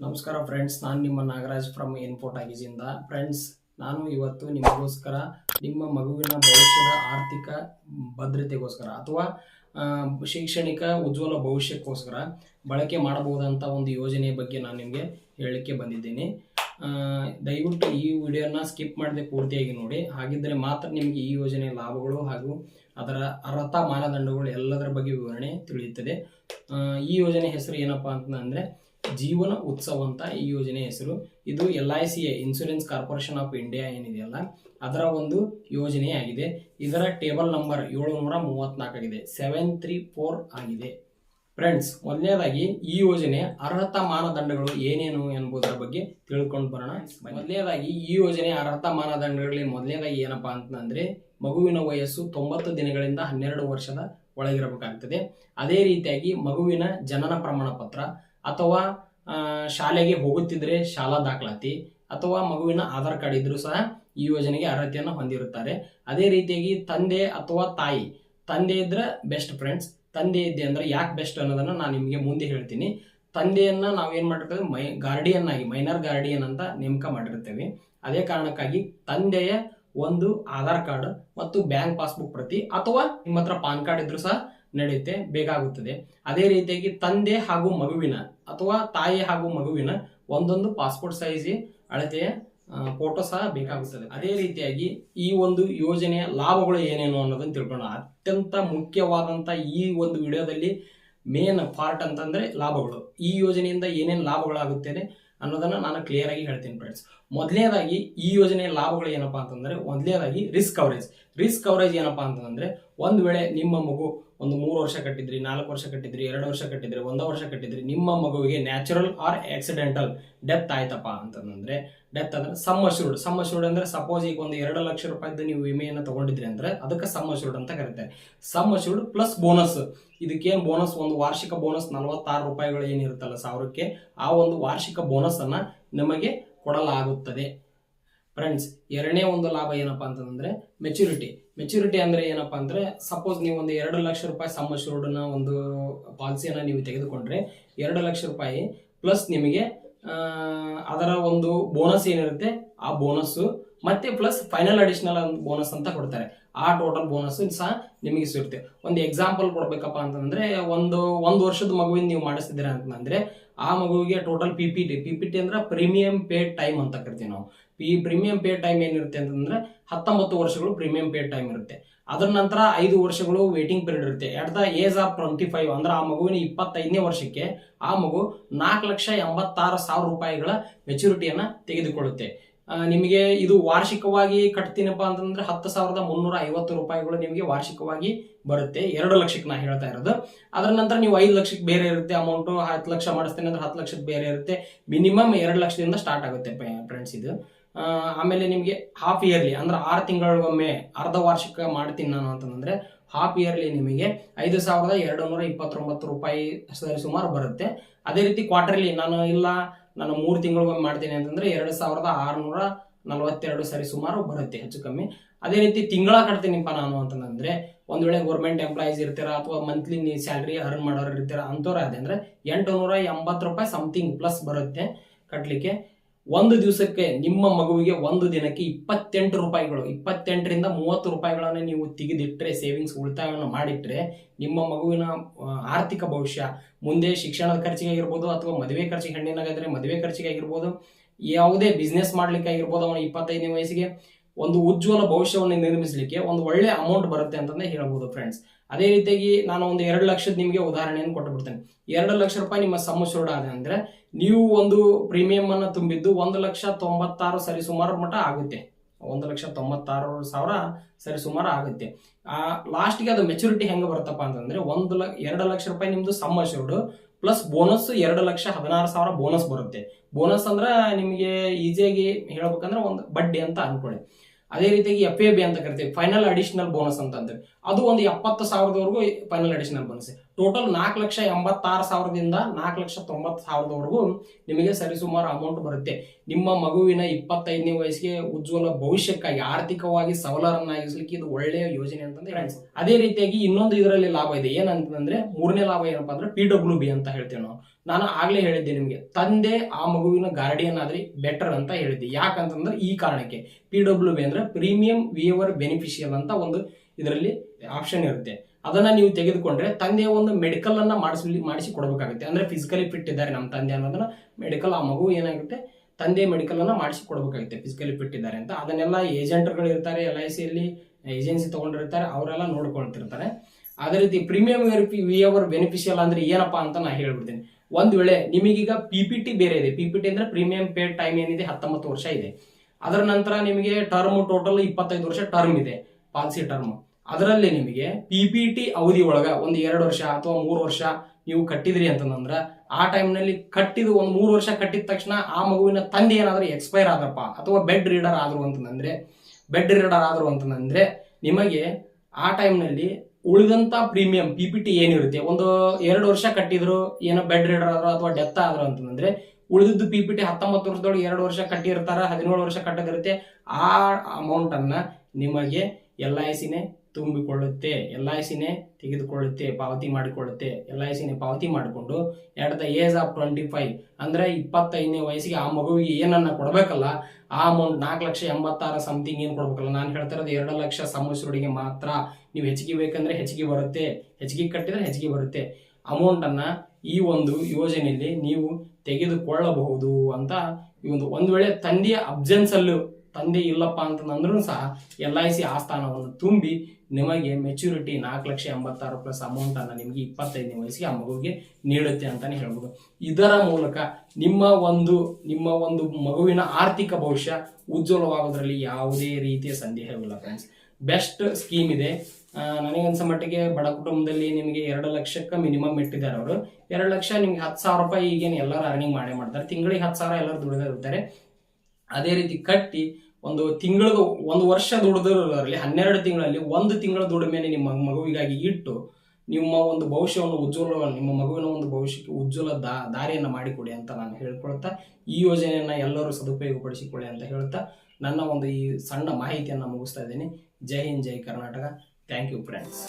ನಮಸ್ಕಾರ ಫ್ರೆಂಡ್ಸ್ ನಾನು ನಿಮ್ಮ ನಾಗರಾಜ್ ಫ್ರಮ್ ಇನ್ಫೋಟ್ ಆಗಿಜಿಂದ ಫ್ರೆಂಡ್ಸ್ ನಾನು ಇವತ್ತು ನಿಮಗೋಸ್ಕರ ನಿಮ್ಮ ಮಗುವಿನ ಭವಿಷ್ಯದ ಆರ್ಥಿಕ ಭದ್ರತೆಗೋಸ್ಕರ ಅಥವಾ ಶೈಕ್ಷಣಿಕ ಉಜ್ವಲ ಭವಿಷ್ಯಕ್ಕೋಸ್ಕರ ಬಳಕೆ ಮಾಡಬಹುದಂಥ ಒಂದು ಯೋಜನೆಯ ಬಗ್ಗೆ ನಾನು ನಿಮಗೆ ಹೇಳಲಿಕ್ಕೆ ಬಂದಿದ್ದೀನಿ. ದಯವಿಟ್ಟು ಈ ವಿಡಿಯೋನ ಸ್ಕಿಪ್ ಮಾಡದೆ ಪೂರ್ತಿಯಾಗಿ ನೋಡಿ. ಹಾಗಿದ್ದರೆ ಮಾತ್ರ ನಿಮಗೆ ಈ ಯೋಜನೆಯ ಲಾಭಗಳು ಹಾಗೂ ಅದರ ಅರ್ಹತಾ ಮಾನದಂಡಗಳು ಎಲ್ಲದರ ಬಗ್ಗೆ ವಿವರಣೆ ತಿಳಿಯುತ್ತದೆ. ಈ ಯೋಜನೆ ಹೆಸರು ಏನಪ್ಪಾ ಅಂತಂದ್ರೆ ಜೀವನ ಉತ್ಸವ ಅಂತ ಈ ಯೋಜನೆ ಹೆಸರು. ಇದು L I C insurance corporation of India ಏನಿದೆಯಲ್ಲ ಅದರ ಒಂದು ಯೋಜನೆಯಾಗಿದೆ ಇದರ ಟೇಬಲ್ ನಂಬರ್ ಏಳುನೂರ ಮೂವತ್ನಾಲ್ಕು ಆಗಿದೆ. ಸೆವೆನ್ ತ್ರೀ ಫೋರ್ ಆಗಿದೆ. ಫ್ರೆಂಡ್ಸ್ ಮೊದಲನೇದಾಗಿ ಈ ಯೋಜನೆ ಅರ್ಹತಾ ಮಾನದಂಡಗಳು ಏನೇನು ಎಂಬುದರ ಬಗ್ಗೆ ತಿಳ್ಕೊಂಡು ಬರೋಣ. ಮೊದಲನೇದಾಗಿ ಈ ಯೋಜನೆ ಅರ್ಹತಾ ಮಾನದಂಡಗಳಲ್ಲಿ ಮೊದಲನೇದಾಗಿ ಏನಪ್ಪಾ ಅಂತಂದ್ರೆ ಮಗುವಿನ ವಯಸ್ಸು ತೊಂಬತ್ತು ದಿನಗಳಿಂದ ಹನ್ನೆರಡು ವರ್ಷದ ಒಳಗಿರಬೇಕಾಗ್ತದೆ. ಅದೇ ರೀತಿಯಾಗಿ ಮಗುವಿನ ಜನನ ಪ್ರಮಾಣ ಪತ್ರ ಅಥವಾ ಶಾಲೆಗೆ ಹೋಗುತ್ತಿದ್ರೆ ಶಾಲಾ ದಾಖಲಾತಿ ಅಥವಾ ಮಗುವಿನ ಆಧಾರ್ ಕಾರ್ಡ್ ಇದ್ರೂ ಸಹ ಈ ಯೋಜನೆಗೆ ಅರ್ಹತೆಯನ್ನು ಹೊಂದಿರುತ್ತಾರೆ. ಅದೇ ರೀತಿಯಾಗಿ ತಂದೆ ಅಥವಾ ತಾಯಿ, ತಂದೆ ಇದ್ರೆ ಬೆಸ್ಟ್ ಫ್ರೆಂಡ್ಸ್ ತಂದೆ ಇದ್ದೆ ಅಂದ್ರೆ ಯಾಕೆ ಬೆಸ್ಟ್ ಅನ್ನೋದನ್ನು ನಾನು ನಿಮಗೆ ಮುಂದೆ ಹೇಳ್ತೀನಿ. ತಂದೆಯನ್ನ ನಾವೇನು ಮಾಡಿರ್ತೇವೆ? ಮೈ ಗಾರ್ಡಿಯನ್ ಆಗಿ ಮೈನರ್ ಗಾರ್ಡಿಯನ್ ಅಂತ ನೇಮಕ ಮಾಡಿರ್ತೇವೆ. ಅದೇ ಕಾರಣಕ್ಕಾಗಿ ತಂದೆಯ ಒಂದು ಆಧಾರ್ ಕಾರ್ಡ್ ಮತ್ತು ಬ್ಯಾಂಕ್ ಪಾಸ್ಬುಕ್ ಪ್ರತಿ ಅಥವಾ ನಿಮ್ಮ ಹತ್ರ ಪಾನ್ ಕಾರ್ಡ್ ಇದ್ರೂ ಸಹ ನಡೆಯುತ್ತೆ, ಬೇಕಾಗುತ್ತದೆ. ಅದೇ ರೀತಿಯಾಗಿ ತಂದೆ ಹಾಗೂ ಮಗುವಿನ ಅಥವಾ ತಾಯಿ ಹಾಗೂ ಮಗುವಿನ ಒಂದೊಂದು ಪಾಸ್ಪೋರ್ಟ್ ಸೈಜ್ ಅಳತೆಯ ಫೋಟೋ ಸಹ ಬೇಕಾಗುತ್ತದೆ. ಅದೇ ರೀತಿಯಾಗಿ ಈ ಒಂದು ಯೋಜನೆಯ ಲಾಭಗಳು ಏನೇನು ಅನ್ನೋದನ್ನು ತಿಳ್ಕೊಳ್ಳೋಣ. ಅತ್ಯಂತ ಮುಖ್ಯವಾದಂತ ಈ ಒಂದು ವಿಡಿಯೋದಲ್ಲಿ ಮೇನ್ ಪಾರ್ಟ್ ಅಂತಂದ್ರೆ ಲಾಭಗಳು. ಈ ಯೋಜನೆಯಿಂದ ಏನೇನು ಲಾಭಗಳಾಗುತ್ತದೆ ಅನ್ನೋದನ್ನ ನಾನು ಕ್ಲಿಯರ್ ಆಗಿ ಹೇಳ್ತೀನಿ ಫ್ರೆಂಡ್ಸ್ ಮೊದಲನೇದಾಗಿ ಈ ಯೋಜನೆಯ ಲಾಭಗಳು ಏನಪ್ಪಾ ಅಂತಂದ್ರೆ ಮೊದಲನೇದಾಗಿ ರಿಸ್ಕ್ ಕವರೇಜ್ ರಿಸ್ಕ್ ಕವರೇಜ್ ಏನಪ್ಪಾ ಅಂತಂದ್ರೆ ಒಂದ್ ವೇಳೆ ನಿಮ್ಮ ಮಗು ಒಂದು ಮೂರು ವರ್ಷ ಕಟ್ಟಿದ್ರಿ, ನಾಲ್ಕು ವರ್ಷ ಕಟ್ಟಿದ್ರಿ, ಎರಡು ವರ್ಷ ಕಟ್ಟಿದ್ರಿ, ಒಂದ ವರ್ಷ ಕಟ್ಟಿದ್ರಿ, ನಿಮ್ಮ ಮಗುವಿಗೆ ನ್ಯಾಚುರಲ್ ಆರ್ ಆಕ್ಸಿಡೆಂಟಲ್ ಡೆತ್ ಆಯ್ತಪ್ಪ ಅಂತಂದ್ರೆ ಡೆತ್ ಅಂದ್ರೆ ಸಮ್ ಅಶ್ಯೂರ್ಡ್ ಸಮ್ ಅಶ್ಯೂರ್ಡ್ ಅಂದ್ರೆ ಸಪೋಸ್ ಈಗ ಒಂದು ಎರಡು ಲಕ್ಷ ರೂಪಾಯಿದ್ದು ನೀವು ವಿಮೆಯನ್ನು ತಗೊಂಡಿದ್ರಿ ಅಂದ್ರೆ ಅದಕ್ಕೆ ಸಮ್ ಅಶ್ಯೂರ್ಡ್ ಅಂತ ಕರೀತಾರೆ. ಸಮ್ ಅಶ್ಯೂರ್ಡ್ ಪ್ಲಸ್ ಬೋನಸ್ ಇದಕ್ಕೇನು ಬೋನಸ್ ಒಂದು ವಾರ್ಷಿಕ ಬೋನಸ್ ನಲವತ್ತಾರು ರೂಪಾಯಿಗಳು ಏನಿರುತ್ತಲ್ಲ ಸಾವಿರಕ್ಕೆ, ಆ ಒಂದು ವಾರ್ಷಿಕ ಬೋನಸ್ ಅನ್ನ ನಿಮಗೆ ಕೊಡಲಾಗುತ್ತದೆ. ಫ್ರೆಂಡ್ಸ್ ಎರಡನೇ ಒಂದು ಲಾಭ ಏನಪ್ಪಾ ಅಂತಂದ್ರೆ ಮೆಚುರಿಟಿ ಮೆಚುರಿಟಿ ಅಂದ್ರೆ ಏನಪ್ಪಾ ಅಂದ್ರೆ ಸಪೋಸ್ ನೀವು ಒಂದು ಎರಡು ಲಕ್ಷ ರೂಪಾಯಿ ಸಮ್ ಅಶ್ಯೂರ್ಡ್ನ ಒಂದು ಪಾಲಿಸಿಯನ್ನ ನೀವು ತೆಗೆದುಕೊಂಡ್ರೆ ಎರಡು ಲಕ್ಷ ರೂಪಾಯಿ ಪ್ಲಸ್ ನಿಮಗೆ ಅದರ ಒಂದು ಬೋನಸ್ ಏನಿರುತ್ತೆ, ಆ ಬೋನಸ್ಸು ಮತ್ತೆ ಪ್ಲಸ್ ಫೈನಲ್ ಅಡಿಷನಲ್ ಬೋನಸ್ ಅಂತ ಕೊಡ್ತಾರೆ. ಆ ಟೋಟಲ್ ಬೋನಸ್ ಸಹ ನಿಮಗೆ ಸಿಗುತ್ತೆ. ಒಂದು ಎಕ್ಸಾಂಪಲ್ ಕೊಡ್ಬೇಕಪ್ಪ ಅಂತಂದ್ರೆ, ಒಂದು ಒಂದು ವರ್ಷದ ಮಗುವಿನ ನೀವು ಮಾಡಿಸಿದ್ದೀರಾ ಅಂತಂದ್ರೆ ಆ ಮಗುವಿಗೆ total P P T P P T ಅಂದ್ರೆ ಪ್ರೀಮಿಯಂ ಪೇಡ್ ಟೈಮ್ ಅಂತ ಕರಿತೀವಿ ನಾವು. ಈ ಪ್ರೀಮಿಯಂ ಪೇಡ್ ಟೈಮ್ ಏನಿರುತ್ತೆ ಅಂತಂದ್ರೆ ಹತ್ತೊಂಬತ್ತು ವರ್ಷಗಳು ಪ್ರೀಮಿಯಂ ಪೇಡ್ ಟೈಮ್ ಇರುತ್ತೆ. ಅದರ ನಂತರ ಐದು ವರ್ಷಗಳು ವೇಟಿಂಗ್ ಪೀರಿಯಡ್ ಇರುತ್ತೆ. At the age of twenty five ಅಂದ್ರೆ ಆ ಮಗುವಿನ ಇಪ್ಪತ್ತೈದನೇ ವರ್ಷಕ್ಕೆ ಆ ಮಗು ನಾಲ್ಕು ಲಕ್ಷ ಎಂಬತ್ತಾರು ಸಾವಿರ ರೂಪಾಯಿಗಳ ಮೆಚುರಿಟಿಯನ್ನು ತೆಗೆದುಕೊಳ್ಳುತ್ತೆ. ನಿಮಗೆ ಇದು ವಾರ್ಷಿಕವಾಗಿ ಕಟ್ತೀನಪ್ಪ ಅಂತಂದ್ರೆ ಹತ್ತು ಸಾವಿರದ ಮುನ್ನೂರ ಐವತ್ತು ರೂಪಾಯಿಗಳು ನಿಮಗೆ ವಾರ್ಷಿಕವಾಗಿ ಬರುತ್ತೆ. ಎರಡು ಲಕ್ಷಕ್ಕೆ ನಾ ಹೇಳ್ತಾ ಇರೋದು. ಅದರ ನಂತರ ನೀವು ಐದು ಲಕ್ಷಕ್ಕೆ ಬೇರೆ ಇರುತ್ತೆ ಅಮೌಂಟ್ ಹತ್ತು ಲಕ್ಷ ಮಾಡಿಸ್ತೇನೆ ಅಂದ್ರೆ ಹತ್ತು ಲಕ್ಷಕ್ಕೆ ಬೇರೆ ಇರುತ್ತೆ. ಮಿನಿಮಮ್ ಎರಡು ಲಕ್ಷದಿಂದ ಸ್ಟಾರ್ಟ್ ಆಗುತ್ತೆ ಫ್ರೆಂಡ್ಸ್ ಇದು. ಆಮೇಲೆ ನಿಮಗೆ ಹಾಫ್ ಇಯರ್ಲಿ ಅಂದ್ರೆ ಆರು ತಿಂಗಳಿಗೊಮ್ಮೆ ಅರ್ಧ ವಾರ್ಷಿಕ ಮಾಡ್ತೀನಿ ನಾನು ಅಂತಂದ್ರೆ ಹಾಫ್ ಇಯರ್ಲಿ ನಿಮಗೆ ಐದು ಸಾವಿರದ ಎರಡು ನೂರ ಇಪ್ಪತ್ತೊಂಬತ್ತು ರೂಪಾಯಿ ಸರಿ ಸುಮಾರು ಬರುತ್ತೆ. ಅದೇ ರೀತಿ ಕ್ವಾರ್ಟರ್ಲಿ ನಾನು ಇಲ್ಲ ನಾನು ಮೂರು ತಿಂಗಳಿಗೊಮ್ಮೆ ಮಾಡ್ತೀನಿ ಅಂತಂದ್ರೆ ಎರಡು ಸಾವಿರದ ಆರುನೂರ ನಲವತ್ತೆರಡು ಸರಿ ಸುಮಾರು ಬರುತ್ತೆ, ಹೆಚ್ಚು ಕಮ್ಮಿ. ಅದೇ ರೀತಿ ತಿಂಗಳ ಕಟ್ತೀನಿಪ್ಪ ನಾನು ಅಂತಂದ್ರೆ, ಒಂದ್ ವೇಳೆ ಗೌರ್ಮೆಂಟ್ ಎಂಪ್ಲಾಯೀಸ್ ಇರ್ತೀರ ಅಥವಾ ಮಂತ್ಲಿ ನೀ ಸ್ಯಾಲ್ರಿ ಅರ್ನ್ ಮಾಡೋರು ಇರ್ತೀರ ಅಂಥವ್ರು ಅದೇ ಅಂದ್ರೆ ಎಂಟು ನೂರ ಎಂಬತ್ತು ರೂಪಾಯಿ ಸಮಥಿಂಗ್ ಪ್ಲಸ್ ಬರುತ್ತೆ ಕಟ್ಲಿಕ್ಕೆ. ಒಂದು ದಿವಸಕ್ಕೆ ನಿಮ್ಮ ಮಗುವಿಗೆ ಒಂದು ದಿನಕ್ಕೆ ಇಪ್ಪತ್ತೆಂಟು ರೂಪಾಯಿಗಳು, ಇಪ್ಪತ್ತೆಂಟರಿಂದ ಮೂವತ್ತು ರೂಪಾಯಿಗಳನ್ನು ನೀವು ತೆಗೆದಿಟ್ಟರೆ ಸೇವಿಂಗ್ಸ್ ಉಳಿತಾಯವನ್ನು ಮಾಡಿಟ್ರೆ, ನಿಮ್ಮ ಮಗುವಿನ ಆರ್ಥಿಕ ಭವಿಷ್ಯ, ಮುಂದೆ ಶಿಕ್ಷಣದ ಖರ್ಚಿಗೆ ಆಗಿರ್ಬೋದು ಅಥವಾ ಮದುವೆ ಖರ್ಚಿಗೆ ಹೆಣ್ಣಿನಾಗಾದರೆ ಮದುವೆ ಖರ್ಚಿಗೆ ಆಗಿರ್ಬೋದು, ಯಾವುದೇ ಬಿಸ್ನೆಸ್ ಮಾಡ್ಲಿಕ್ಕೆ ಆಗಿರ್ಬೋದು ಅವನ ಇಪ್ಪತ್ತೈದನೇ ವಯಸ್ಸಿಗೆ ಒಂದು ಉಜ್ವಲ ಭವಿಷ್ಯವನ್ನು ನಿರ್ಮಿಸಲಿಕ್ಕೆ ಒಂದು ಒಳ್ಳೆ ಅಮೌಂಟ್ ಬರುತ್ತೆ ಅಂತಂದೇ ಹೇಳ್ಬೋದು ಫ್ರೆಂಡ್ಸ್ ಅದೇ ರೀತಿಯಾಗಿ ನಾನು ಒಂದು ಎರಡು ಲಕ್ಷದ ನಿಮಗೆ ಉದಾಹರಣೆಯನ್ನು ಕೊಟ್ಟು ಬಿಡ್ತೇನೆ ಎರಡು ಲಕ್ಷ ರೂಪಾಯಿ ನಿಮ್ಮ ಸಮಸ್ಯೆ ಆದ ಅಂದ್ರೆ ನೀವು ಒಂದು ಪ್ರೀಮಿಯಂ ಅನ್ನು ತುಂಬಿದ್ದು ಒಂದು ಲಕ್ಷ ತೊಂಬತ್ತಾರು ಸರಿ ಸುಮಾರು ಮಟ್ಟ ಆಗುತ್ತೆ. ಒಂದು ಲಕ್ಷ ತೊಂಬತ್ತಾರು ಸಾವಿರ ಸರಿ ಸುಮಾರು ಆಗುತ್ತೆ. ಆ ಲಾಸ್ಟ್ಗೆ ಅದು ಮೆಚುರಿಟಿ ಹೆಂಗೆ ಬರುತ್ತಪ್ಪ ಅಂತಂದ್ರೆ ಒಂದು ಲ, ಎರಡು ಲಕ್ಷ ರೂಪಾಯಿ ನಿಮ್ಮದು ಸಮ್ ಅಶ್ಯೂರ್ಡ್ ಪ್ಲಸ್ ಬೋನಸ್ ಎರಡು ಲಕ್ಷ ಹದಿನಾರು ಸಾವಿರ ಬೋನಸ್ ಬರುತ್ತೆ. ಬೋನಸ್ ಅಂದ್ರೆ ನಿಮಗೆ ಈಸಿಯಾಗಿ ಹೇಳ್ಬೇಕಂದ್ರೆ ಒಂದು ಬಡ್ಡಿ ಅಂತ ಅನ್ಕೊಳ್ಳಿ. ಅದೇ ರೀತಿಯಾಗಿ ಎಫ್ ಎ ಬಿ ಅಂತ ಕರಿತೀವಿ ಫೈನಲ್ ಅಡಿಷನಲ್ ಬೋನಸ್ ಅಂತ ಅದು ಒಂದು ಎಪ್ಪತ್ತು ಸಾವಿರದವರೆಗೂ ಫೈನಲ್ ಅಡಿಷನಲ್ ಬೋನಸ್ ಟೋಟಲ್ ನಾಲ್ಕು ಲಕ್ಷ ಎಂಬತ್ತಾರು ಸಾವಿರದಿಂದ ನಾಲ್ಕು ಲಕ್ಷ ತೊಂಬತ್ತು ಸಾವಿರದವರೆಗೂ ನಿಮಗೆ ಸರಿಸುಮಾರು ಅಮೌಂಟ್ ಬರುತ್ತೆ. ನಿಮ್ಮ ಮಗುವಿನ ಇಪ್ಪತ್ತೈದನೇ ವಯಸ್ಸಿಗೆ ಉಜ್ವಲ ಭವಿಷ್ಯಕ್ಕಾಗಿ ಆರ್ಥಿಕವಾಗಿ ಸಬಲರನ್ನಾಗಿಸ್ಲಿಕ್ಕೆ ಇದು ಒಳ್ಳೆಯ ಯೋಜನೆ ಅಂತಂದ್ರೆ ಫ್ರೆಂಡ್ಸ್ ಅದೇ ರೀತಿಯಾಗಿ ಇನ್ನೊಂದು ಇದರಲ್ಲಿ ಲಾಭ ಇದೆ. ಏನಂತಂದ್ರೆ ಮೂರನೇ ಲಾಭ ಏನಪ್ಪಾ ಅಂದ್ರೆ ಪಿ ಡಬ್ಲ್ಯೂ ಬಿ ಅಂತ ಹೇಳ್ತೇವೆ ನಾವು. ನಾನು ಆಗ್ಲೇ ಹೇಳಿದ್ದೆ ನಿಮಗೆ ತಂದೆ ಆ ಮಗುವಿನ ಗಾರ್ಡಿಯನ್ ಆದ್ರೆ ಬೆಟರ್ ಅಂತ ಹೇಳಿದ್ದೆ. ಯಾಕಂತಂದ್ರೆ ಈ ಕಾರಣಕ್ಕೆ ಪಿ ಡಬ್ಲ್ಯೂ ಬಿ ಅಂದ್ರೆ ಪ್ರೀಮಿಯಂ ವಿಯವರ್ ಬೆನಿಫಿಷಿಯಲ್ ಅಂತ ಒಂದು ಇದರಲ್ಲಿ ಆಪ್ಷನ್ ಇರುತ್ತೆ. ಅದನ್ನ ನೀವು ತೆಗೆದುಕೊಂಡ್ರೆ ತಂದೆಯ ಒಂದು ಮೆಡಿಕಲ್ ಅನ್ನ ಮಾಡಿಸಿ ಮಾಡಿಸಿ ಕೊಡಬೇಕಾಗುತ್ತೆ. ಅಂದ್ರೆ ಫಿಸಿಕಲಿ ಫಿಟ್ ಇದ್ದಾರೆ ನಮ್ಮ ತಂದೆ ಅನ್ನೋದನ್ನ ಮೆಡಿಕಲ್ ಆ ಮಗು ಏನಾಗುತ್ತೆ? ತಂದೆ ಮೆಡಿಕಲ್ ಅನ್ನ ಮಾಡಿಸಿ ಕೊಡಬೇಕಾಗುತ್ತೆ ಫಿಸಿಕಲಿ ಫಿಟ್ ಇದ್ದಾರೆ ಅಂತ. ಅದನ್ನೆಲ್ಲ ಏಜೆಂಟ್ಗಳು ಇರ್ತಾರೆ ಎಲ್ ಐ ಸಿಯಲ್ಲಿ ಏಜೆನ್ಸಿ ತಗೊಂಡಿರ್ತಾರೆ, ಅವರೆಲ್ಲ ನೋಡ್ಕೊಳ್ತಿರ್ತಾರೆ. ಅದೇ ರೀತಿ ಪ್ರೀಮಿಯಂ ವಿ ಅವರ್ ಬೆನಿಫಿಷಿಯಲ್ ಅಂದ್ರೆ ಏನಪ್ಪಾ ಅಂತ ನಾ ಹೇಳ್ಬಿಡ್ತೀನಿ. ಒಂದ್ ವೇಳೆ ನಿಮಗೀಗ ಪಿ ಪಿ ಟಿ ಬೇರೆ ಇದೆ. ಪಿ ಪಿ ಟಿ ಅಂದ್ರೆ ಪ್ರೀಮಿಯಂ ಪೇಡ್ ಟೈಮ್ ಏನಿದೆ, ಹತ್ತೊಂಬತ್ತು ವರ್ಷ ಇದೆ. ಅದರ ನಂತರ ನಿಮಗೆ ಟರ್ಮ್ ಟೋಟಲ್ ಇಪ್ಪತ್ತೈದು ವರ್ಷ ಟರ್ಮ್ ಇದೆ, ಪಾಲಿಸಿ ಟರ್ಮ್ ಅದರಲ್ಲಿ ನಿಮಗೆ ಪಿ ಪಿ ಟಿ ಅವಧಿ ಒಳಗ ಒಂದು ಎರಡು ವರ್ಷ ಅಥವಾ ಮೂರು ವರ್ಷ ನೀವು ಕಟ್ಟಿದ್ರಿ ಅಂತಂದ್ರೆ ಆ ಟೈಮ್ನಲ್ಲಿ ಕಟ್ಟಿದ ಒಂದು ಮೂರು ವರ್ಷ ಕಟ್ಟಿದ ತಕ್ಷಣ ಆ ಮಗುವಿನ ತಂದೆ ಏನಾದ್ರೂ ಎಕ್ಸ್ಪೈರ್ ಆದ್ರಪ್ಪ ಅಥವಾ ಬೆಡ್ ರೀಡರ್ ಆದ್ರು ಅಂತಂದ್ರೆ, ಬೆಡ್ ರೀಡರ್ ಆದ್ರು ಅಂತಂದ್ರೆ ನಿಮಗೆ ಆ ಟೈಮ್ನಲ್ಲಿ ಉಳಿದಂತ ಪ್ರೀಮಿಯಂ ಪಿ ಪಿ ಟಿ ಏನಿರುತ್ತೆ, ಒಂದು ಎರಡು ವರ್ಷ ಕಟ್ಟಿದ್ರು, ಏನೋ ಬೆಡ್ ರೀಡರ್ ಆದ್ರು ಅಥವಾ ಡೆತ್ ಆದ್ರು ಅಂತಂದ್ರೆ ಉಳಿದಿದ್ದು ಪಿ ಪಿ ಟಿ ಹತ್ತೊಂಬತ್ತು ವರ್ಷದೊಳಗೆ ಎರಡು ವರ್ಷ ಕಟ್ಟಿರ್ತಾರ, ಹದಿನೇಳು ವರ್ಷ ಕಟ್ಟದಿರುತ್ತೆ, ಆ ಅಮೌಂಟ್ ಅನ್ನ ನಿಮಗೆ ಎಲ್ ಐ ಸಿನೇ ತುಂಬಿಕೊಳ್ಳುತ್ತೆ, ಎಲ್ ಐ ಸಿನೇ ತೆಗೆದುಕೊಳ್ಳುತ್ತೆ, ಪಾವತಿ ಮಾಡಿಕೊಳ್ಳುತ್ತೆ. ಎಲ್ ಐ ಸಿನೇ ಪಾವತಿ ಮಾಡಿಕೊಂಡು at the age of twenty five ಅಂದ್ರೆ ಇಪ್ಪತ್ತೈದನೇ ವಯಸ್ಸಿಗೆ ಆ ಮಗುವಿಗೆ ಏನನ್ನ ಕೊಡಬೇಕಲ್ಲ, ಆ ಅಮೌಂಟ್ ನಾಲ್ಕು ಲಕ್ಷ ಎಂಬತ್ತಾರು ಸಮಥಿಂಗ್ ಏನು ಕೊಡ್ಬೇಕಲ್ಲ. ನಾನು ಹೇಳ್ತಾ ಇರೋದು ಎರಡು ಲಕ್ಷ ಸಂವತ್ಸರಗಳಿಗೆ ಮಾತ್ರ ನೀವು ಹೆಚ್ಚಿಗೆ ಬೇಕಂದ್ರೆ ಹೆಚ್ಚಿಗೆ ಬರುತ್ತೆ ಹೆಚ್ಚಿಗೆ ಕಟ್ಟಿದ್ರೆ ಹೆಚ್ಚಿಗೆ ಬರುತ್ತೆ. ಅಮೌಂಟ್ ಅನ್ನ ಈ ಒಂದು ಯೋಜನೆಯಲ್ಲಿ ನೀವು ತೆಗೆದುಕೊಳ್ಳಬಹುದು ಅಂತ ಈ ಒಂದು ಒಂದು ವೇಳೆ ತಂದೆಯ ಅಬ್ಜೆನ್ಸಲ್ಲೂ ತಂದೆ ಇಲ್ಲಪ್ಪ ಅಂತಂದ್ರೂ ಸಹ ಎಲ್ ಐ ಸಿ ಆಸ್ಥಾನವನ್ನು ತುಂಬಿ ನಿಮಗೆ ಮೆಚುರಿಟಿ ನಾಲ್ಕು ಲಕ್ಷ ಎಂಬತ್ತಾರು ಪ್ಲಸ್ ಅಮೌಂಟ್ ಅನ್ನ ನಿಮಗೆ ಇಪ್ಪತ್ತೈದನೇ ವಯಸ್ಸಿಗೆ ಆ ಮಗುವಿಗೆ ನೀಡುತ್ತೆ ಅಂತಾನೆ ಹೇಳ್ಬೋದು. ಇದರ ಮೂಲಕ ನಿಮ್ಮ ಒಂದು ನಿಮ್ಮ ಒಂದು ಮಗುವಿನ ಆರ್ಥಿಕ ಭವಿಷ್ಯ ಉಜ್ವಲವಾಗೋದ್ರಲ್ಲಿ ಯಾವುದೇ ರೀತಿಯ ಸಂದೇಹವಿಲ್ಲ ಫ್ರೆಂಡ್ಸ್ ಬೆಸ್ಟ್ ಸ್ಕೀಮ್ ಇದೆ. ನನಗೆ ನನಗನ್ಸೋ ಮಟ್ಟಿಗೆ ಬಡ ಕುಟುಂಬದಲ್ಲಿ ನಿಮಗೆ ಎರಡು ಲಕ್ಷಕ್ಕೆ ಮಿನಿಮಮ್ ಇಟ್ಟಿದ್ದಾರೆ ಅವರು. ಎರಡು ಲಕ್ಷ ನಿಮ್ಗೆ ಹತ್ತು ಸಾವಿರ ರೂಪಾಯಿ ಈಗೇನು ಎಲ್ಲರೂ ಅರ್ನಿಂಗ್ ಮಾಡೇ ಮಾಡ್ತಾರೆ. ತಿಂಗಳಿಗೆ ಹತ್ತು ಸಾವಿರ ಎಲ್ಲರೂ ದುಡಿದಿರ್ತಾರೆ. ಅದೇ ರೀತಿ ಕಟ್ಟಿ ಒಂದು ತಿಂಗಳದು, ಒಂದು ವರ್ಷ ದುಡಿದಿರೋದ್ರಲ್ಲಿ ಹನ್ನೆರಡು ತಿಂಗಳಲ್ಲಿ ಒಂದು ತಿಂಗಳ ದುಡಿಮೆನೆ ನಿಮ್ಮ ಮಗುವಿಗಾಗಿ ಇಟ್ಟು ನಿಮ್ಮ ಒಂದು ಭವಿಷ್ಯವನ್ನು ಉಜ್ವಲ, ನಿಮ್ಮ ಮಗುವಿನ ಒಂದು ಭವಿಷ್ಯಕ್ಕೆ ಉಜ್ವಲ ದಾ, ದಾರಿಯನ್ನು ಮಾಡಿಕೊಡಿ ಅಂತ ನಾನು ಹೇಳ್ಕೊಳ್ತಾ, ಈ ಯೋಜನೆಯನ್ನು ಎಲ್ಲರೂ ಸದುಪಯೋಗಪಡಿಸಿಕೊಳ್ಳಿ ಅಂತ ಹೇಳ್ತಾ ನನ್ನ ಒಂದು ಈ ಸಣ್ಣ ಮಾಹಿತಿಯನ್ನು ಮುಗಿಸ್ತಾ ಇದ್ದೀನಿ. ಜೈ ಹಿಂದ್, ಜೈ ಕರ್ನಾಟಕ. Thank you friends